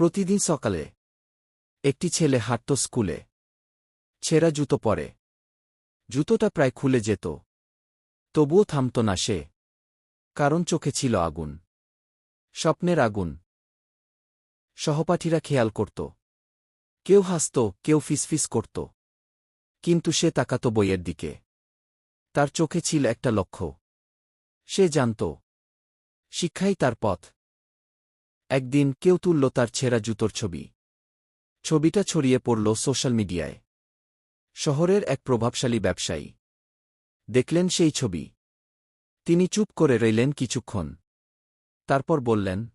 প্রতিদিন সকালে একটি ছেলে হাঁটত স্কুলে। ছেঁড়া জুতো পরে। জুতোটা প্রায় খুলে যেত। তবুও থামত না সে। কারণ চোখে ছিল আগুন। স্বপ্নের আগুন। সহপাঠীরা খেয়াল করত। কেউ হাসত, কেউ ফিসফিস করত। কিন্তু সে তাকাত বইয়ের দিকে। তার চোখে ছিল একটা লক্ষ্য। সে জানত। শিক্ষাই তার পথ। একদিন কেউ তুলল তার ছেঁড়া জুতোর ছবি। ছবিটা ছড়িয়ে পড়ল সোশ্যাল মিডিয়ায়। শহরের এক প্রভাবশালী ব্যবসায়ী। দেখলেন সেই ছবি। তিনি চুপ করে রইলেন কিছুক্ষণ। তারপর বললেন,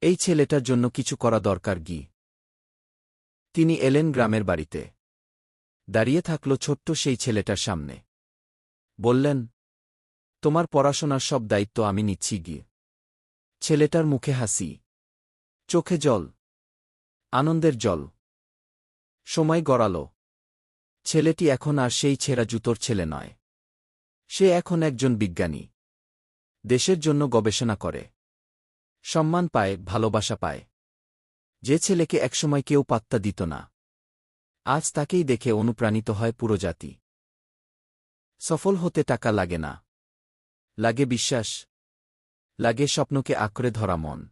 এই ছেলেটার জন্য কিছু করা দরকার গি তিনি এলেন গ্রামের বাড়িতে। দাঁড়িয়ে থাকল ছোট্ট সেই ছেলেটার সামনে। বললেন, তোমার পড়াশোনার সব দায়িত্ব আমি নিচ্ছি গিয়ে। ছেলেটার মুখে হাসি। চোখে জল। আনন্দের জল। সময় গড়াল। ছেলেটি এখন আর সেই ছেঁড়া জুতোর ছেলে নয়। সে এখন একজন বিজ্ঞানী। দেশের জন্য গবেষণা করে। সম্মান পায়, ভালোবাসা পায়। যে ছেলেকে একসময় কেউ পাত্তা দিত না। আজ তাকেই দেখে অনুপ্রাণিত হয় পুরো জাতি। সফল হতে টাকা লাগে না। লাগে বিশ্বাস। লাগে স্বপ্নকে আঁকড়ে ধরা মন।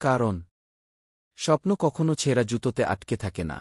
কারণ স্বপ্ন কখনো ছেঁড়া জুতোতে আটকে থাকে না।